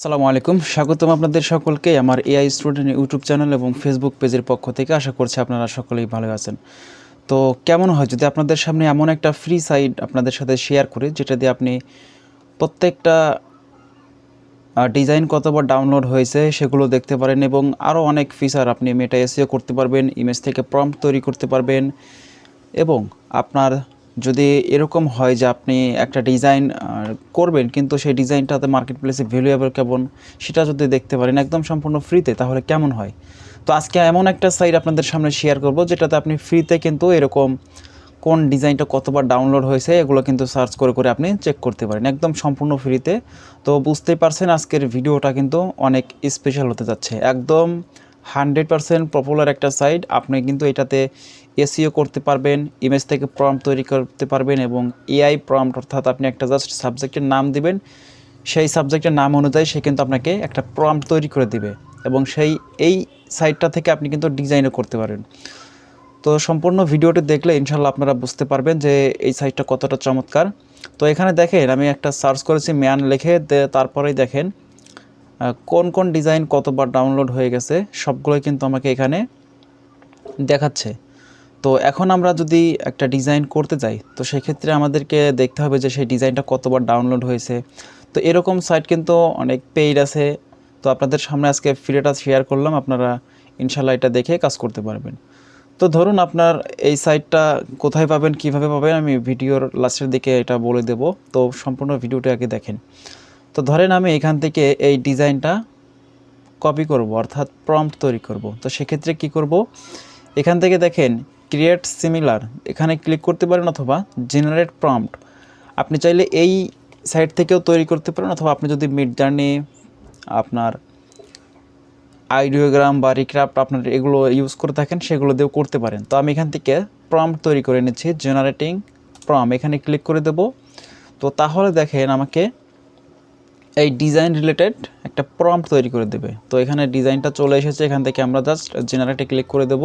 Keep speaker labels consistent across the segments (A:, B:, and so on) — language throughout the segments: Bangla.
A: আসসালামু আলাইকুম। স্বাগতম আপনাদের সকলকে আমার এআই স্টুডেন্ট ইউটিউব চ্যানেল এবং ফেসবুক পেজের পক্ষ থেকে। আশা করছি আপনারা সকলেই ভালো আছেন। তো কেমন হয় যদি আপনাদের সামনে এমন একটা ফ্রি সাইট আপনাদের সাথে শেয়ার করি, যেটা দিয়ে আপনি প্রত্যেকটা ডিজাইন কতবার ডাউনলোড হয়েছে সেগুলো দেখতে পারেন এবং আরও অনেক ফিচার আপনি মেটা এসিও করতে পারবেন ইমেজ থেকে প্রম্পট তৈরি করতে পারবেন এবং আপনার যদি এরকম হয় যে আপনি একটা ডিজাইন করবেন, কিন্তু সেই ডিজাইনটাতে মার্কেট প্লেসে ভ্যালুয়েবল কেমন, সেটা যদি দেখতে পারেন একদম সম্পূর্ণ ফ্রিতে তাহলে কেমন হয়? তো আজকে এমন একটা সাইট আপনাদের সামনে শেয়ার করব, যেটাতে আপনি ফ্রিতে কিন্তু এরকম কোন ডিজাইনটা কতবার ডাউনলোড হয়েছে, এগুলো কিন্তু সার্চ করে করে আপনি চেক করতে পারেন, একদম সম্পূর্ণ ফ্রিতে তো বুঝতেই পারছেন আজকের ভিডিওটা কিন্তু অনেক স্পেশাল হতে যাচ্ছে, একদম হান্ড্রেড পারসেন্ট পপুলার একটা সাইট আপনি কিন্তু এটাতে এসিও করতে পারবেন ইমেজ থেকে প্রম্পট তৈরি করতে পারবেন এবং এআই প্রম্পট অর্থাৎ আপনি একটা জাস্ট সাবজেক্টের নাম দিবেন, সেই সাবজেক্টের নাম অনুযায়ী সে কিন্তু আপনাকে একটা প্রম্পট তৈরি করে দিবে এবং সেই, এই সাইটটা থেকে আপনি কিন্তু ডিজাইনও করতে পারেন। তো সম্পূর্ণ ভিডিওটি দেখলে ইনশাল্লাহ আপনারা বুঝতে পারবেন যে এই সাইটটা কতটা চমৎকার। তো এখানে দেখেন, আমি একটা সার্চ করেছি, ম্যান লিখে তারপরেই দেখেন কোন কোন ডিজাইন কতবার ডাউনলোড হয়ে গেছে, সবগুলোই কিন্তু আমাকে এখানে দেখাচ্ছে। তো এখন আমরা যদি একটা ডিজাইন করতে যাই, তো সেক্ষেত্রে আমাদেরকে দেখতে হবে যে সেই ডিজাইনটা কতবার ডাউনলোড হয়েছে। তো এরকম সাইট কিন্তু অনেক পেইড আছে। তো আপনাদের সামনে আজকে ফিরেটা শেয়ার করলাম, আপনারা ইনশাল্লাহ এটা দেখে কাজ করতে পারবেন। তো ধরুন আপনার এই সাইটটা কোথায় পাবেন, কীভাবে পাবেন, আমি ভিডিওর লাস্টের দিকে এটা বলে দেব। তো সম্পূর্ণ ভিডিওটা আগে দেখেন। তো ধরেন আমি এখান থেকে এই ডিজাইনটা কপি করব, অর্থাৎ প্রম্পট তৈরি করব। তো সেক্ষেত্রে কি করব? এখান থেকে দেখেন ক্রিয়েট সিমিলার, এখানে ক্লিক করতে পারেন অথবা জেনারেট প্রম্পট। আপনি চাইলে এই সাইট থেকেও তৈরি করতে পারেন অথবা আপনি যদি মিড জার্নি আপনার আইডিওগ্রাম বা রিক্রাফট আপনার এগুলো ইউজ করে থাকেন, সেগুলো দিয়েও করতে পারেন। তো আমি এখান থেকে প্রম্পট তৈরি করে নিচ্ছি জেনারেটিং প্রম এখানে ক্লিক করে দেব। তো তাহলে দেখেন আমাকে এই ডিজাইন রিলেটেড একটা প্রম্পট তৈরি করে দেবে। তো এখানে ডিজাইনটা চলে এসেছে, এখান থেকে আমরা জাস্ট জেনারেটে ক্লিক করে দেব।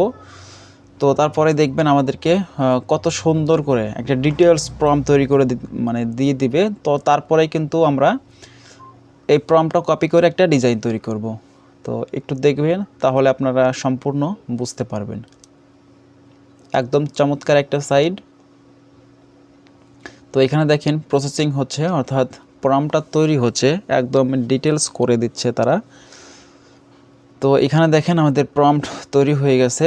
A: তো তারপরে দেখবেন আমাদেরকে কত সুন্দর করে একটা ডিটেলস প্রম্পট তৈরি করে মানে দিয়ে দিবে। তো তারপরে কিন্তু আমরা এই প্রম্পটটা কপি করে একটা ডিজাইন তৈরি করব। তো একটু দেখবেন, তাহলে আপনারা সম্পূর্ণ বুঝতে পারবেন। একদম চমৎকার একটা সাইড তো এখানে দেখেন প্রসেসিং হচ্ছে, অর্থাৎ প্রম্পটটা তৈরি হচ্ছে, একদম ডিটেলস করে দিচ্ছে তারা। তো এখানে দেখেন আমাদের প্রম্পট তৈরি হয়ে গেছে।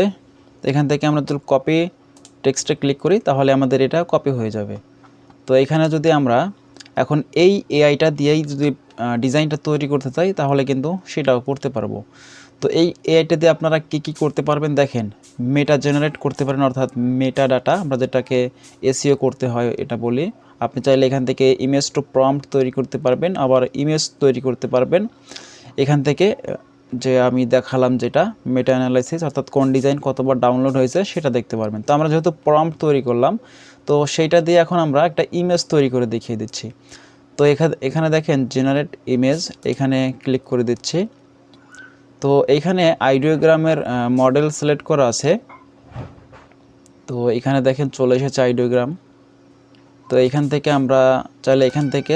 A: এখান থেকে আমরা যদি কপি টেক্সটে ক্লিক করি, তাহলে আমাদের এটা কপি হয়ে যাবে। তো এখানে যদি আমরা এখন এই এআইটা দিয়েই যদি ডিজাইনটা তৈরি করতে চাই, তাহলে কিন্তু সেটাও করতে পারব। তো এই এআইটা দিয়ে আপনারা কি কি করতে পারবেন দেখেন। মেটা জেনারেট করতে পারেন, অর্থাৎ মেটা ডাটা আমরা যেটাকে এসিও করতে হয়, এটা বলি। আপনি চাইলে এখান থেকে ইমেজ টু প্রম্পট তৈরি করতে পারবেন, আবার ইমেজ তৈরি করতে পারবেন। এখান থেকে যে আমি দেখালাম যেটা মেটা অ্যানালাইসিস অর্থাৎ কোন ডিজাইন কতবার ডাউনলোড হয়েছে, সেটা দেখতে পারবেন। তো আমরা যেহেতু প্রম্পট তৈরি করলাম, তো সেইটা দিয়ে এখন আমরা একটা ইমেজ তৈরি করে দেখিয়ে দিচ্ছি। তো এখানে এখানে দেখেন জেনারেট ইমেজ এখানে ক্লিক করে দিচ্ছি। তো এইখানে আইডিওগ্রামের মডেল সিলেক্ট করা আছে। তো এখানে দেখেন চলে এসেছে আইডিওগ্রাম তো এখান থেকে আমরা চাইলে এখান থেকে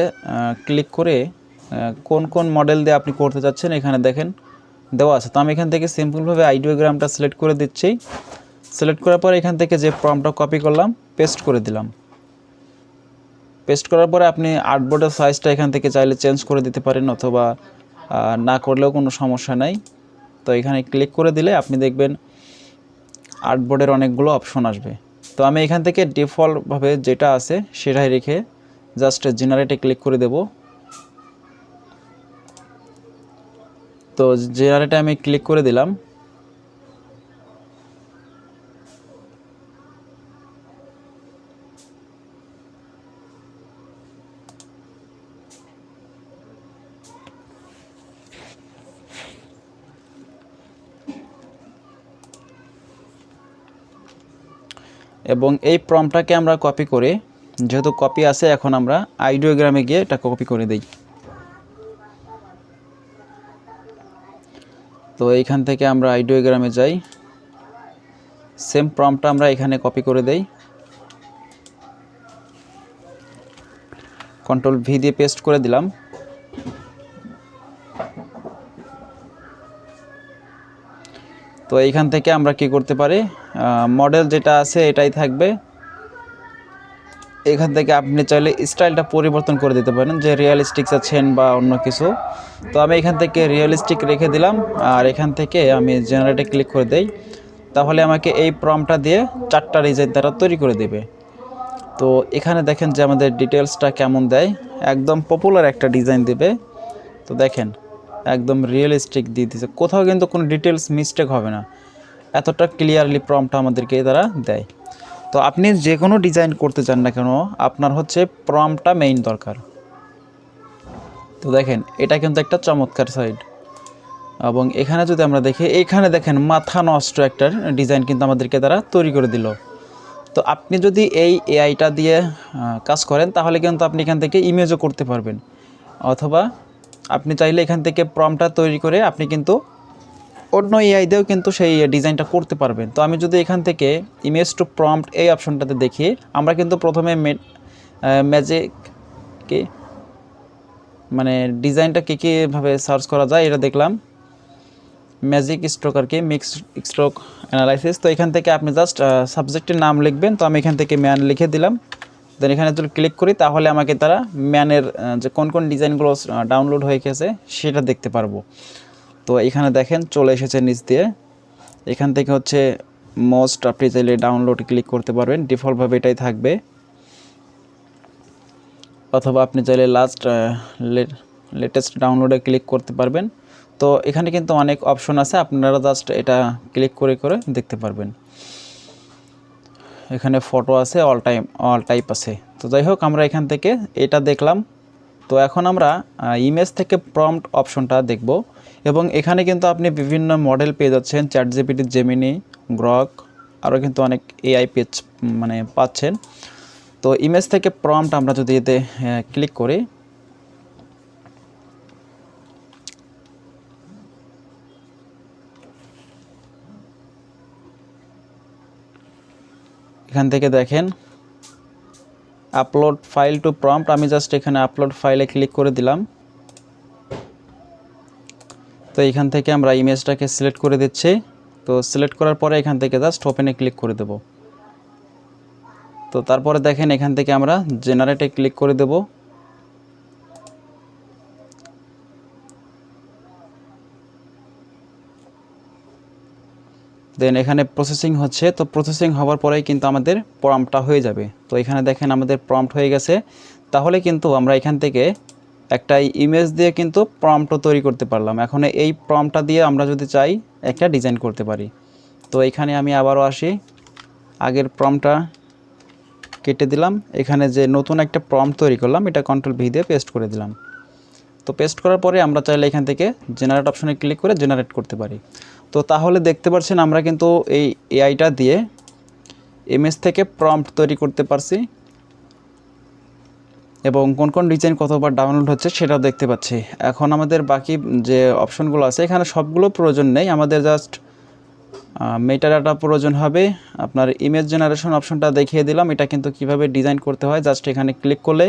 A: ক্লিক করে কোন কোন মডেল দিয়ে আপনি করতে চাচ্ছেন, এখানে দেখেন দেওয়া আছে। তো আমি এখান থেকে সিম্পলভাবে আইডিওগ্রামটা সিলেক্ট করে দিচ্ছি। সিলেক্ট করার পরে এখান থেকে যে ফর্মটা কপি করলাম পেস্ট করে দিলাম। পেস্ট করার পরে আপনি আর্টবোর্ডের সাইজটা এখান থেকে চাইলে চেঞ্জ করে দিতে পারেন অথবা না করলেও কোনো সমস্যা নাই। তো এখানে ক্লিক করে দিলে আপনি দেখবেন আর্টবোর্ডের অনেকগুলো অপশন আসবে। তো আমি এখান থেকে ডিফল্টভাবে যেটা আছে সেটাই রেখে জাস্ট জেনারেটে ক্লিক করে দেব। তো জেনারেটে আমি ক্লিক করে দিলাম, এবং এই প্রমটাকে আমরা কপি করে। যেহেতু কপি আছে, এখন আমরা আইডিওগ্রামে গিয়ে এটা কপি করে দিই। তো এইখান থেকে আমরা আইডিওগ্রামে যাই। সেম প্রমটা আমরা এখানে কপি করে দেই। কন্ট্রোল ভি দিয়ে পেস্ট করে দিলাম। তো এইখান থেকে আমরা কি করতে পারি? মডেল যেটা আছে এটাই থাকবে। এখান থেকে আপনি চাইলে স্টাইলটা পরিবর্তন করে দিতে পারেন, যে রিয়েলিস্টিক আছেন বা অন্য কিছু। তো আমি এখান থেকে রিয়েলিস্টিক রেখে দিলাম, আর এখান থেকে আমি জেনারেটে ক্লিক করে দেই। তাহলে আমাকে এই প্রমটা দিয়ে চারটা ডিজাইন তারা তৈরি করে দেবে। তো এখানে দেখেন যে আমাদের ডিটেলসটা কেমন দেয়। একদম পপুলার একটা ডিজাইন দেবে। তো দেখেন, একদম রিয়েলিস্টিক দিয়ে দিয়েছে। কোথাও কিন্তু কোনো ডিটেলস মিস্টেক হবে না। এতটা ক্লিয়ারলি প্রমটা আমাদেরকে তারা দেয়। তো আপনি যে কোনো ডিজাইন করতে চান না কেন, আপনার হচ্ছে প্রমটা মেইন দরকার। তো দেখেন, এটা কিন্তু একটা চমৎকার সাইড এবং এখানে যদি আমরা দেখি, এখানে দেখেন মাথা নষ্ট একটা ডিজাইন কিন্তু আমাদেরকে তারা তৈরি করে দিল। তো আপনি যদি এই এআইটা দিয়ে কাজ করেন, তাহলে কিন্তু আপনি এখান থেকে ইমেজও করতে পারবেন। অথবা আপনি চাইলে এখান থেকে প্রমটা তৈরি করে আপনি কিন্তু অন্য এআই দিয়েও কিন্তু সেই ডিজাইনটা করতে পারবেন। তো আমি যদি এখান থেকে ইমেজ টু প্রম্পট এই অপশনটাতে দেখি, আমরা কিন্তু প্রথমে ম্যাজিক কি মানে ডিজাইনটা কী কীভাবে সার্চ করা যায়, এটা দেখলাম। ম্যাজিক স্ট্রোক আর কি মিক্স স্ট্রোক অ্যানালাইসিস তো এখান থেকে আপনি জাস্ট সাবজেক্টের নাম লিখবেন। তো আমি এখান থেকে ম্যান লিখে দিলাম। দেন এখানে যদি ক্লিক করি, তাহলে আমাকে তারা ম্যানের যে কোন কোন ডিজাইনগুলো ডাউনলোড হয়ে গেছে, সেটা দেখতে পারব। তো এখানে দেখেন চলে এসেছে নিচ দিয়ে। এখান থেকে হচ্ছে মোস্ট আপনি চাইলে ডাউনলোড ক্লিক করতে পারবেন। ডিফল্টভাবে এটাই থাকবে। অথবা আপনি চাইলে লাস্ট লেটেস্ট ডাউনলোডে ক্লিক করতে পারবেন। তো এখানে কিন্তু অনেক অপশন আছে। আপনারা জাস্ট এটা ক্লিক করে করে দেখতে পারবেন। এখানে ফটো আছে অল টাইম অল টাইপ আছে। তো যাই হোক, আমরা এখান থেকে এটা দেখলাম। তো এখন আমরা ইমেজ থেকে প্রম্পট অপশনটা দেখব। এবং এখানে কিন্তু আপনি বিভিন্ন মডেল পেয়ে যাচ্ছেন চ্যাট জিপিটি জেমিনি গ্রক আরও কিন্তু অনেক এআই পেজ মানে পাচ্ছেন। তো ইমেজ থেকে প্রম্পট আমরা যদি এতে ক্লিক করি, এখান থেকে দেখেন আপলোড ফাইল টু প্রম্পট আমি জাস্ট এখানে আপলোড ফাইলে ক্লিক করে দিলাম। তো এখান থেকে আমরা ইমেজটাকে সিলেক্ট করে দিচ্ছি। তো সিলেক্ট করার পরে এখান থেকে জাস্ট ওপেনে ক্লিক করে দেব। তো তারপরে দেখেন এখান থেকে আমরা জেনারেটে ক্লিক করে দেব। দেন এখানে প্রসেসিং হচ্ছে। তো প্রসেসিং হওয়ার পরেই কিন্তু আমাদের প্রম্পটটা হয়ে যাবে। তো এখানে দেখেন আমাদের প্রম্পট হয়ে গেছে। তাহলে কিন্তু আমরা এখান থেকে একটা ইমেজ দিয়ে কিন্তু প্রম্পটও তৈরি করতে পারলাম। এখন এই প্রম্পটটা দিয়ে আমরা যদি চাই, একটা ডিজাইন করতে পারি। তো এখানে আমি আবারও আসি। আগের প্রম্পটটা কেটে দিলাম। এখানে যে নতুন একটা প্রম্পট তৈরি করলাম, এটা কন্ট্রোল ভি দিয়ে পেস্ট করে দিলাম। তো পেস্ট করার পরে আমরা চাইলে এখান থেকে জেনারেট অপশনে ক্লিক করে জেনারেট করতে পারি। তো তাহলে দেখতে পাচ্ছেন আমরা কিন্তু এই এআইটা দিয়ে ইমেজ থেকে প্রম্পট তৈরি করতে পারছি। এবং কোন কোন ডিজাইন কতবার ডাউনলোড হচ্ছে সেটাও দেখতে পাচ্ছি। এখন আমাদের বাকি যে অপশনগুলো আছে, এখানে সবগুলো প্রয়োজন নেই। আমাদের জাস্ট মেটা ডাটা প্রয়োজন হবে। আপনার ইমেজ জেনারেশন অপশনটা দেখিয়ে দিলাম। এটা কিন্তু কীভাবে ডিজাইন করতে হয় জাস্ট এখানে ক্লিক করলে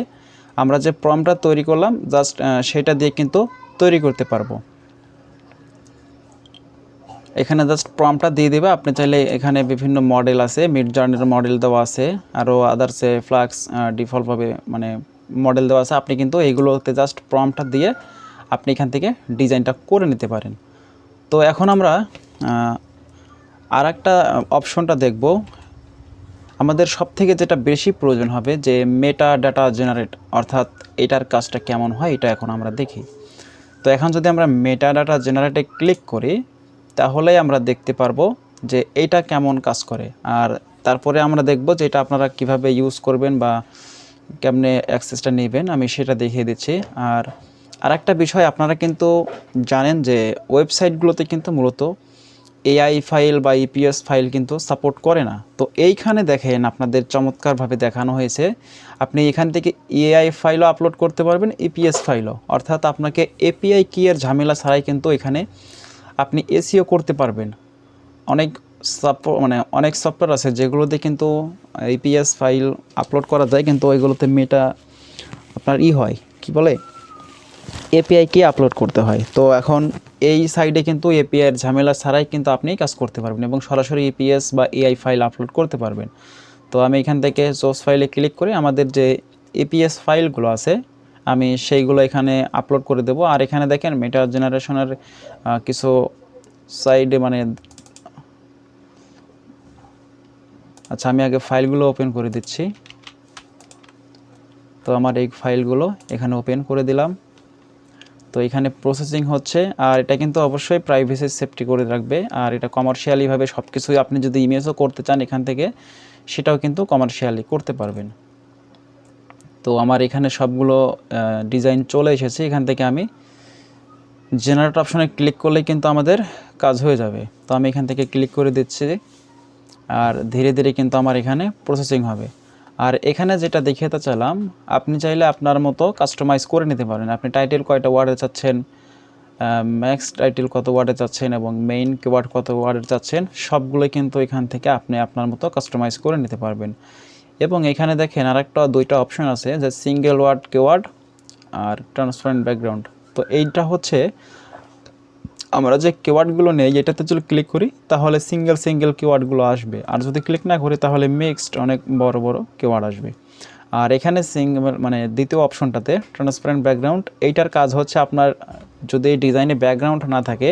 A: আমরা যে প্রমটা তৈরি করলাম জাস্ট সেটা দিয়ে কিন্তু তৈরি করতে পারব। এখানে জাস্ট প্রমটা দিয়ে দেবে। আপনি চাইলে এখানে বিভিন্ন মডেল আছে মিড জার্নির মডেল দেওয়া আছে আরও আদার্সে ফ্লাক্স ডিফল্টভাবে মানে মডেল দেওয়া আছে, আপনি কিন্তু এইগুলোতে জাস্ট প্রমটা দিয়ে আপনি এখান থেকে ডিজাইনটা করে নিতে পারেন। তো এখন আমরা আর একটা অপশনটা দেখব। আমাদের সব থেকে যেটা বেশি প্রয়োজন হবে যে মেটা ডাটা জেনারেট অর্থাৎ এটার কাজটা কেমন হয়, এটা এখন আমরা দেখি। তো এখন যদি আমরা মেটা ডাটা জেনারেটে ক্লিক করি, তাহলেই আমরা দেখতে পারব যে এটা কেমন কাজ করে। আর তারপরে আমরা দেখব যে এটা আপনারা কীভাবে ইউজ করবেন বা কেমনে অ্যাক্সেসটা নেবেন, আমি সেটা দেখিয়ে দিচ্ছি। আর আরেকটা বিষয়, আপনারা কিন্তু জানেন যে ওয়েবসাইটগুলোতে কিন্তু মূলত এআই ফাইল বা ইপিএস ফাইল কিন্তু সাপোর্ট করে না। তো এইখানে দেখেন আপনাদের চমৎকারভাবে দেখানো হয়েছে, আপনি এখান থেকে এআই ফাইলও আপলোড করতে পারবেন ইপিএস ফাইলও। অর্থাৎ আপনাকে এপিআই কি এর ঝামেলা ছাড়াই কিন্তু এখানে আপনি এসিও করতে পারবেন। অনেক সাপো মানে অনেক সফটওয়্যার আছে যেগুলোতে কিন্তু ইপিএস ফাইল আপলোড করা যায়, কিন্তু ওইগুলোতে মেটা আপনার ই হয়, কি বলে? এপিআইকে আপলোড করতে হয়। তো এখন এই সাইডে কিন্তু এপিআইয়ের ঝামেলা ছাড়াই কিন্তু আপনি কাজ করতে পারবেন এবং সরাসরি ইপিএস বা এআই ফাইল আপলোড করতে পারবেন। তো আমি এখান থেকে সোর্স ফাইলে ক্লিক করে আমাদের যে এপিএস ফাইলগুলো আছে, আমি সেইগুলো এখানে আপলোড করে দেবো। আর এখানে দেখেন মেটা জেনারেশনের কিছু সাইডে মানে আচ্ছা আমি আগে ফাইলগুলো ওপেন করে দিচ্ছি। তো আমার এই ফাইলগুলো এখানে ওপেন করে দিলাম। তো এখানে প্রসেসিং হচ্ছে, আর এটা কিন্তু অবশ্যই প্রাইভেসি সেফটি করে রাখবে। আর এটা কমার্শিয়ালিভাবে সব কিছুই আপনি যদি ইমেজও করতে চান এখান থেকে, সেটাও কিন্তু কমার্শিয়ালি করতে পারবেন। তো আমার এখানে সবগুলো ডিজাইন চলে এসেছে। এখান থেকে আমি জেনারেট অপশনে ক্লিক করলেই কিন্তু আমাদের কাজ হয়ে যাবে। তো আমি এখান থেকে ক্লিক করে দিচ্ছি। আর ধীরে ধীরে কিন্তু আমার এখানে প্রসেসিং হবে। আর এখানে যেটা দেখিয়ে চালাম আপনি চাইলে আপনার মতো কাস্টমাইজ করে নিতে পারেন। আপনি টাইটেল কয়টা ওয়ার্ডে চাচ্ছেন ম্যাক্স টাইটেল কত ওয়ার্ডে চাচ্ছেন এবং মেইন কিওয়ার্ড কত ওয়ার্ডে চাচ্ছেন, সবগুলো কিন্তু এখান থেকে আপনি আপনার মতো কাস্টমাইজ করে নিতে পারবেন। এবং এখানে দেখেন আরেকটা, দুইটা অপশন আছে যে সিঙ্গেল ওয়ার্ড কিওয়ার্ড আর ট্রান্সপারেন্ট ব্যাকগ্রাউন্ড তো এইটা হচ্ছে আমরা যে কিওয়ার্ডগুলো নেই, এটাতে যদি ক্লিক করি, তাহলে সিঙ্গেল সিঙ্গেল কিওয়ার্ডগুলো আসবে। আর যদি ক্লিক না করি, তাহলে মিক্সড অনেক বড় বড় কিওয়ার্ড আসবে। আর এখানে সিঙ্গেল মানে দ্বিতীয় অপশনটাতে ট্রান্সপারেন্ট ব্যাকগ্রাউন্ড এইটার কাজ হচ্ছে আপনার, যদি ডিজাইনে ব্যাকগ্রাউন্ড না থাকে,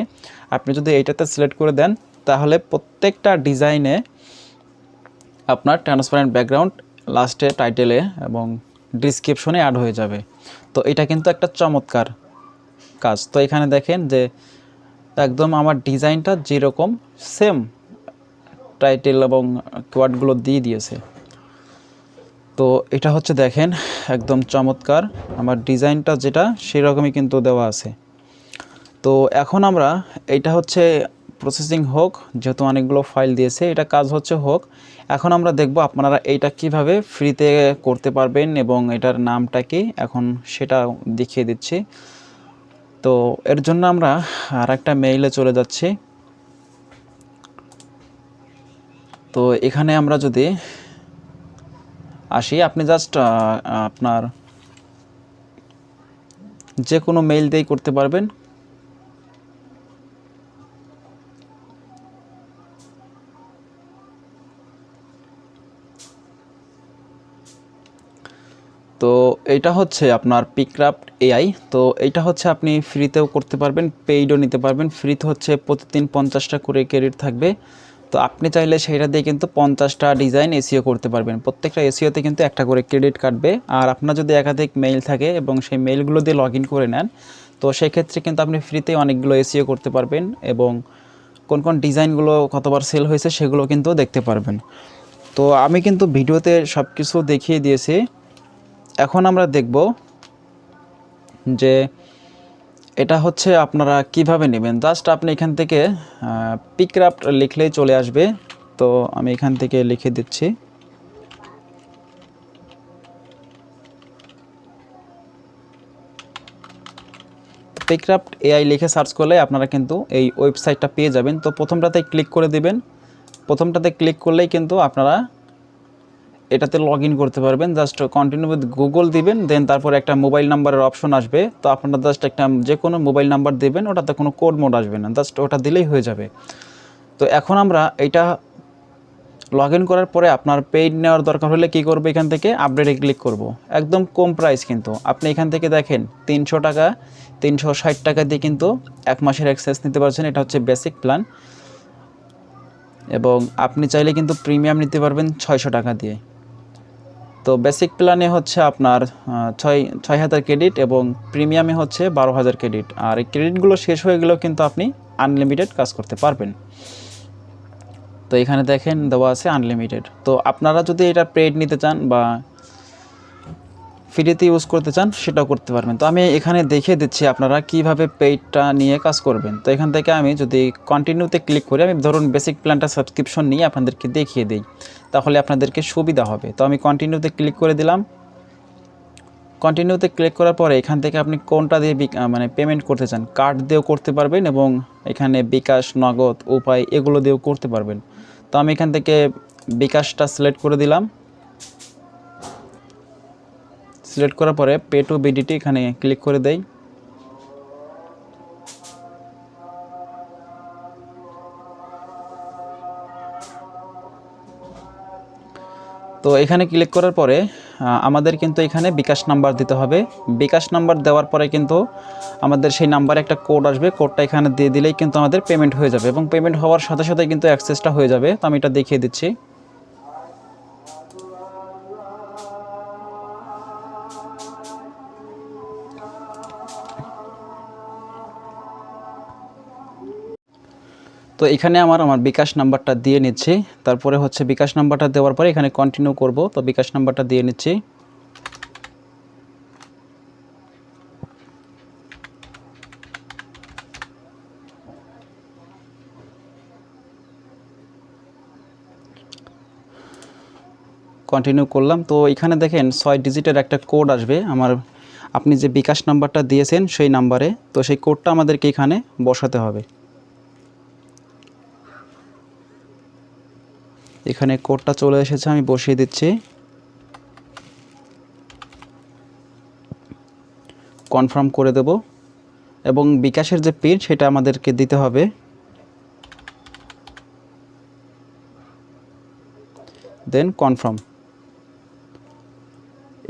A: আপনি যদি এইটাতে সিলেক্ট করে দেন, তাহলে প্রত্যেকটা ডিজাইনে আপনার ট্রান্সপারেন্ট ব্যাকগ্রাউন্ড লাস্টে টাইটেলে এবং ডিসক্রিপশনে অ্যাড হয়ে যাবে। তো এটা কিন্তু একটা চমৎকার কাজ। তো এখানে দেখেন যে একদম আমার ডিজাইনটা যেরকম সেম টাইটেল এবং কোয়ার্ডগুলো দিয়ে দিয়েছে। তো এটা হচ্ছে দেখেন, একদম চমৎকার। আমার ডিজাইনটা যেটা, সেরকমই কিন্তু দেওয়া আছে। তো এখন আমরা, এটা হচ্ছে প্রসেসিং হোক, যেহেতু অনেকগুলো ফাইল দিয়েছে, এটা কাজ হচ্ছে হোক। এখন আমরা দেখব আপনারা এইটা কীভাবে ফ্রিতে করতে পারবেন এবং এটার নামটা কি, এখন সেটা দেখিয়ে দিচ্ছি। তো এর জন্য আমরা আর একটা মেইলে চলে যাচ্ছি। তো এখানে আমরা যদি আসি, আপনি জাস্ট আপনার যে কোনো মেইল দিয়েই করতে পারবেন। তো এটা হচ্ছে আপনার পিকক্রাফট এআই তো এটা হচ্ছে আপনি ফ্রিতেও করতে পারবেন পেইডও নিতে পারবেন। ফ্রিতে হচ্ছে প্রতিদিন পঞ্চাশটা করে ক্রেডিট থাকবে। তো আপনি চাইলে সেটা দিয়ে কিন্তু পঞ্চাশটা ডিজাইন এসিও করতে পারবেন। প্রত্যেকটা এসিওতে কিন্তু একটা করে ক্রেডিট কাটবে। আর আপনার যদি একাধিক মেইল থাকে এবং সেই মেইলগুলো দিয়ে লগ করে নেন, তো সেক্ষেত্রে কিন্তু আপনি ফ্রিতে অনেকগুলো এসিও করতে পারবেন এবং কোন কোন ডিজাইনগুলো কতবার সেল হয়েছে সেগুলো কিন্তু দেখতে পারবেন। তো আমি কিন্তু ভিডিওতে সব কিছু দেখিয়ে দিয়েছি। এখন আমরা দেখব যে এটা হচ্ছে আপনারা কীভাবে নেবেন। জাস্ট আপনি এখান থেকে পিকক্রাফট লিখলেই চলে আসবে। তো আমি এখান থেকে লিখে দিচ্ছি। পিকক্রাফট এআই লিখে সার্চ করলে আপনারা কিন্তু এই ওয়েবসাইটটা পেয়ে যাবেন। তো প্রথমটাতে ক্লিক করে দিবেন। প্রথমটাতে ক্লিক করলেই কিন্তু আপনারা এটাতে লগ ইন করতে পারবেন। জাস্ট কন্টিনিউ উইথ গুগল দিবেন দেন তারপরে একটা মোবাইল নাম্বারের অপশন আসবে। তো আপনারা জাস্ট একটা যে কোনো মোবাইল নাম্বার দেবেন, ওটাতে কোনো কোড মোড আসবে না। জাস্ট ওটা দিলেই হয়ে যাবে। তো এখন আমরা এটা লগ ইন করার পরে আপনার পেইড নেওয়ার দরকার হলে কী করব এখান থেকে? আপডেটে ক্লিক করব। একদম কম প্রাইস কিন্তু। আপনি এখান থেকে দেখেন, তিনশো টাকা, তিনশো ষাট টাকা দিয়ে কিন্তু এক মাসের অ্যাক্সেস নিতে পারছেন। এটা হচ্ছে বেসিক প্ল্যান এবং আপনি চাইলে কিন্তু প্রিমিয়াম নিতে পারবেন ছয়শো টাকা দিয়ে। তো বেসিক প্ল্যানে হচ্ছে আপনার ছয় ছয় হাজার ক্রেডিট এবং প্রিমিয়ামে হচ্ছে বারো হাজার ক্রেডিট আর এই ক্রেডিটগুলো শেষ হয়ে গেলেও কিন্তু আপনি আনলিমিটেড কাজ করতে পারবেন। তো এখানে দেখেন দেওয়া আছে আনলিমিটেড তো আপনারা যদি এটা পেড নিতে চান বা ফ্রিতে ইউজ করতে চান, সেটাও করতে পারবেন। তো আমি এখানে দেখিয়ে দিচ্ছি আপনারা কীভাবে পেইডটা নিয়ে কাজ করবেন। তো এখান থেকে আমি যদি কন্টিনিউতে ক্লিক করি, আমি ধরুন বেসিক প্ল্যানটা সাবস্ক্রিপশন নিয়ে আপনাদেরকে দেখিয়ে দিই। তাহলে আপনাদেরকে সুবিধা হবে। তো আমি কন্টিনিউতে ক্লিক করে দিলাম। কন্টিনিউতে ক্লিক করার পরে এখান থেকে আপনি কোনটা দিয়ে মানে পেমেন্ট করতে চান কার্ড দিয়েও করতে পারবেন এবং এখানে বিকাশ, নগদ, উপায় এগুলো দিয়েও করতে পারবেন। তো আমি এখান থেকে বিকাশটা সিলেক্ট করে দিলাম। সিলেক্ট করার পরে পে টু বিডিটি এখানে ক্লিক করে দেই। তো এখানে ক্লিক করার পরে আমাদের কিন্তু এখানে বিকাশ নাম্বার দিতে হবে। বিকাশ নাম্বার দেওয়ার পরে কিন্তু আমাদের সেই নাম্বারে একটা কোড আসবে। কোডটা এখানে দিয়ে দিলেই কিন্তু আমাদের পেমেন্ট হয়ে যাবে এবং পেমেন্ট হওয়ার সাথে সাথে কিন্তু অ্যাক্সেসটা হয়ে যাবে। তো আমি এটা দেখিয়ে দিচ্ছি। তো এখানে আমার আমার বিকাশ নাম্বারটা দিয়ে নিচ্ছি। তারপরে হচ্ছে বিকাশ নাম্বারটা দেওয়ার পরে এখানে কন্টিনিউ করব। তো বিকাশ নাম্বারটা দিয়ে নিচ্ছি। কন্টিনিউ করলাম। তো এখানে দেখেন ছয় ডিজিটের একটা কোড আসবে। আমার, আপনি যে বিকাশ নাম্বারটা দিয়েছেন সেই নাম্বারে, তো সেই কোডটা আমাদেরকে এখানে বসাতে হবে। এখানে কোডটা চলে এসেছে, আমি বসিয়ে দিচ্ছি। কনফার্ম করে দেব। এবং বিকাশের যে পিন, সেটা আমাদেরকে দিতে হবে। Then confirm.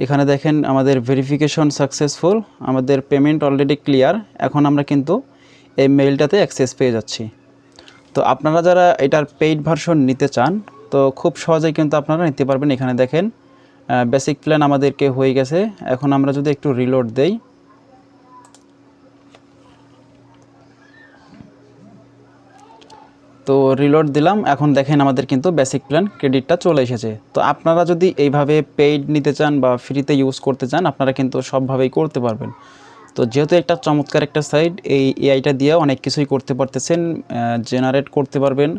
A: এখানে দেখেন আমাদের ভেরিফিকেশন সাকসেসফুল আমাদের পেমেন্ট অলরেডি ক্লিয়ার এখন আমরা কিন্তু এই মেইলটাতে অ্যাক্সেস পেয়ে যাচ্ছি। তো আপনারা যারা এটার পেইড ভার্সন নিতে চান তো খুব সহজেই কিন্তু আপনারা নিতে পারবেন। এখানে দেখেন বেসিক প্ল্যান আমাদেরকে হয়ে গেছে। এখন আমরা যদি একটু রিলোড দেই। তো রিলোড দিলাম। এখন দেখেন আমাদের কিন্তু বেসিক প্ল্যান ক্রেডিটটা চলে এসেছে। তো আপনারা যদি এইভাবে পেইড নিতে চান বা ফ্রিতে ইউজ করতে চান, আপনারা কিন্তু সবভাবেই করতে পারবেন। তো যেহেতু একটা চমৎকার একটা সাইট এই এআইটা দিয়ে অনেক কিছুই করতে পারতেছেন জেনারেট করতে পারবেন।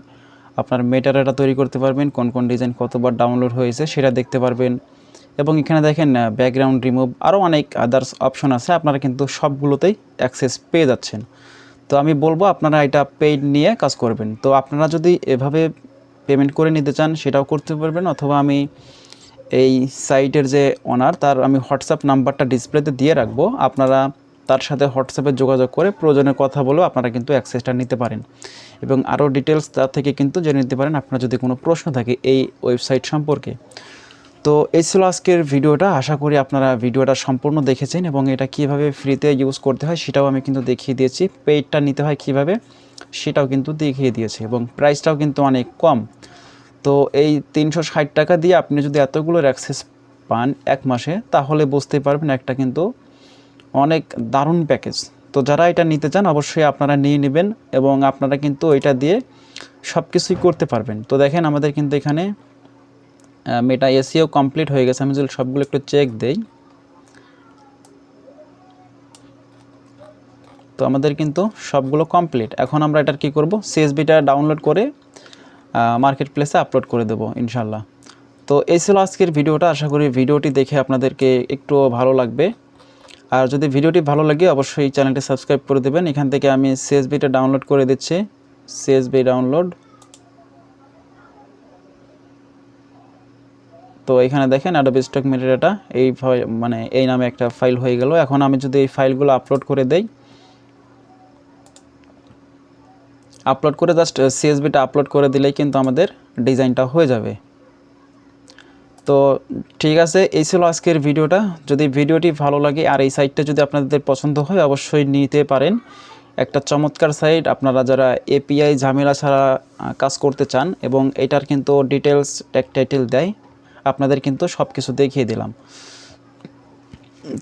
A: আপনার মেটারেটা তৈরি করতে পারবেন, কোন কোন ডিজাইন কতবার ডাউনলোড হয়েছে সেটা দেখতে পারবেন। এবং এখানে দেখেন ব্যাকগ্রাউন্ড রিমুভ আরও অনেক আদার্স অপশন আছে, আপনারা কিন্তু সবগুলোতেই অ্যাক্সেস পেয়ে যাচ্ছেন। তো আমি বলব, আপনারা এটা পেইড নিয়ে কাজ করবেন। তো আপনারা যদি এভাবে পেমেন্ট করে নিতে চান, সেটাও করতে পারবেন, অথবা আমি এই সাইটের যে ওনার তার আমি হোয়াটসঅ্যাপ নাম্বারটা ডিসপ্লেতে দিয়ে রাখব। আপনারা তার সাথে হোয়াটসঅ্যাপে যোগাযোগ করে প্রয়োজনে কথা বলেও আপনারা কিন্তু অ্যাক্সেসটা নিতে পারেন। এবং আরও ডিটেলস তার থেকে কিন্তু জেনে নিতে পারেন। আপনার যদি কোনো প্রশ্ন থাকে এই ওয়েবসাইট সম্পর্কে। তো এই ছিল আজকের ভিডিওটা। আশা করি আপনারা ভিডিওটা সম্পূর্ণ দেখেছেন এবং এটা কীভাবে ফ্রিতে ইউজ করতে হয় সেটাও আমি কিন্তু দেখিয়ে দিয়েছি। পেইডটা নিতে হয় কীভাবে সেটাও কিন্তু দেখিয়ে দিয়েছি এবং প্রাইসটাও কিন্তু অনেক কম। তো এই তিনশো ষাট টাকা দিয়ে আপনি যদি এতগুলোর অ্যাক্সেস পান এক মাসে, তাহলে বুঝতে পারবেন একটা কিন্তু অনেক দারুণ প্যাকেজ তো যারা এটা নিতে চান, অবশ্যই আপনারা নিয়ে নেবেন এবং আপনারা কিন্তু এটা দিয়ে সব কিছুই করতে পারবেন। তো দেখেন আমাদের কিন্তু এখানে মেটা এসিও কমপ্লিট হয়ে গেছে। আমি যদি সবগুলো একটু চেক দেই। তো আমাদের কিন্তু সবগুলো কমপ্লিট এখন আমরা এটার কি করব? সিএসবিটা ডাউনলোড করে মার্কেট প্লেসে আপলোড করে দেবো ইনশাল্লাহ তো এই ছিল আজকের ভিডিওটা। আশা করি ভিডিওটি দেখে আপনাদেরকে একটু ভালো লাগবে। আর যদি ভিডিওটি ভালো লাগে, অবশ্যই এই চ্যানেলটি সাবস্ক্রাইব করে দেবেন। এখান থেকে আমি সিএসবিটা ডাউনলোড করে দিচ্ছি। সিএসবি ডাউনলোড তো এখানে দেখেন অ্যাডোবি স্টক মিডিয়াটা এই মানে এই নামে একটা ফাইল হয়ে গেল। এখন আমি যদি এই ফাইলগুলো আপলোড করে দেই আপলোড করে জাস্ট সিএসবিটা আপলোড করে দিলেই কিন্তু আমাদের ডিজাইনটা হয়ে যাবে। তো ঠিক আছে, এই ছিল আজকের ভিডিওটা। যদি ভিডিওটি ভালো লাগে আর এই সাইটটা যদি আপনাদের পছন্দ হয়, অবশ্যই নিতে পারেন। একটা চমৎকার সাইট আপনারা যারা এপিআই ঝামেলা ছাড়া কাজ করতে চান এবং এটার কিন্তু ডিটেলস ট্যাগ টাইটেল দেয়, আপনাদের কিন্তু সব কিছু দেখিয়ে দিলাম।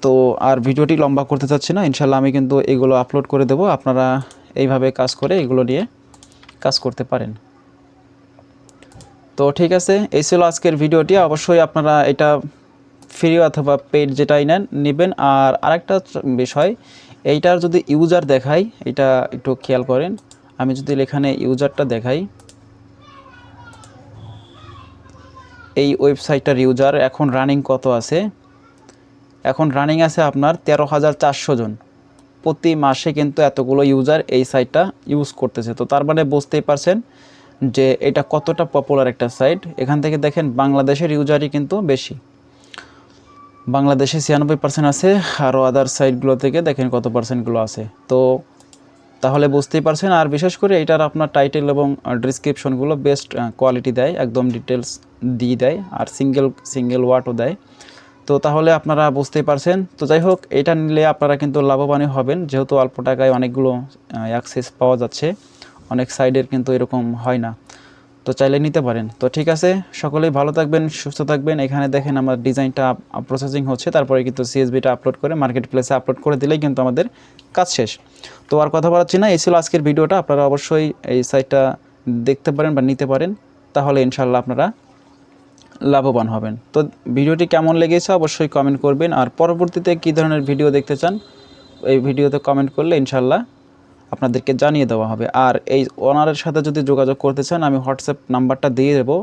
A: তো আর ভিডিওটি লম্বা করতে চাচ্ছি না ইনশাল্লাহ আমি কিন্তু এগুলো আপলোড করে দেবো। আপনারা এইভাবে কাজ করে এগুলো নিয়ে কাজ করতে পারেন। তো ঠিক আছে, এই ছিল আজকের ভিডিওটি। অবশ্যই আপনারা এটা ফ্রি অথবা পেড যেটাই নেন, নেবেন। আর আরেকটা বিষয়, এইটার যদি ইউজার দেখাই, এটা একটু খেয়াল করেন। আমি যদি এখানে ইউজারটা দেখাই, এই ওয়েবসাইটটার ইউজার এখন রানিং কত আছে? এখন রানিং আছে আপনার তেরো হাজার চারশো জন। প্রতি মাসে কিন্তু এতগুলো ইউজার এই সাইটটা ইউজ করতেছে। তো তার মানে বুঝতেই পারছেন যে এটা কতটা পপুলার একটা সাইট এখান থেকে দেখেন বাংলাদেশের ইউজারই কিন্তু বেশি। বাংলাদেশে ছিয়ানব্বই পার্সেন্ট আছে আরও আদার সাইটগুলো থেকে দেখেন কত পার্সেন্টগুলো আছে। তো তাহলে বুঝতেই পারছেন, আর বিশেষ করে এটার আপনার টাইটেল এবং ডিসক্রিপশনগুলো বেস্ট কোয়ালিটি দেয়, একদম ডিটেলস দিয়ে দেয়, আর সিঙ্গেল সিঙ্গেল ওয়ার্ডও দেয়। তো তাহলে আপনারা বুঝতেই পারছেন। তো যাই হোক, এটা নিলে আপনারা কিন্তু লাভবানই হবেন, যেহেতু অল্প টাকায় অনেকগুলো অ্যাক্সেস পাওয়া যাচ্ছে। অনেক সাইডের কিন্তু এরকম হয় না। তো চাইলে নিতে পারেন। তো ঠিক আছে, সকলেই ভালো থাকবেন, সুস্থ থাকবেন। এখানে দেখেন আমার ডিজাইনটা প্রসেসিং হচ্ছে। তারপরে কিন্তু সিএসবিটা আপলোড করে মার্কেট প্লেসে আপলোড করে দিলেই কিন্তু আমাদের কাজ শেষ। তো আর কথা বলাচ্ছি না, এই ছিল আজকের ভিডিওটা। আপনারা অবশ্যই এই সাইটটা দেখতে পারেন বা নিতে পারেন। তাহলে ইনশাল্লাহ আপনারা লাভবান হবেন। তো ভিডিওটি কেমন লেগেছে অবশ্যই কমেন্ট করবেন। আর পরবর্তীতে কী ধরনের ভিডিও দেখতে চান, এই ভিডিওতে কমেন্ট করলে ইনশাল্লাহ আপনাদেরকে জানিয়ে দেওয়া হবে। আর এই ওনারের সাথে যদি যোগাযোগ করতে চান, আমি হোয়াটসঅ্যাপ নাম্বারটা দিয়ে দেবো।